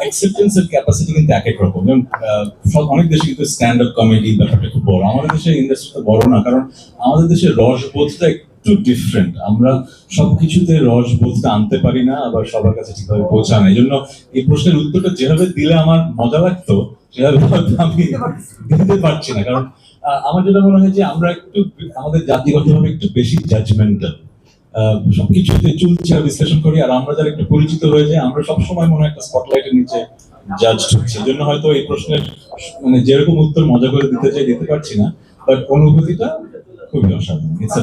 Acceptance এর capacity কিন্তু এক এক রকম। সব, অনেক দেশে কিন্তু স্ট্যান্ড আপ কমেডি ব্যাপারটা খুব বড়। আমাদের দেশের ইন্ডাস্ট্রিটা বড় না, কারণ আমাদের দেশের রসবোধটা একটু ডিফারেন্ট আমরা সবকিছুতে রসবোধটা আনতে পারি না, আবার সবার কাছে ঠিকভাবে পৌঁছানো এই জন্য এই প্রশ্নের উত্তরটা যেভাবে দিলে আমার মজা লাগতো, সেভাবে আমি দিতে পারছি না। কারণ আমার যেটা মনে হয় যে আমরা একটু, আমাদের জাতিগতভাবে একটু বেশি জাজমেন্টাল সবকিছুতে চলছে আর বিশ্লেষণ করি, আর আমরা যারা একটু পরিচিত হয়ে যাই আমরা সবসময় মনে একটা স্পটলাইটের নিচে জাজ হচ্ছে। জন্য হয়তো এই প্রশ্নের মানে যেরকম উত্তর মজা করে দিতে চাই, দিতে পারছি না বাট অনুভূতিটা খুবই অসাধারণ। ইটস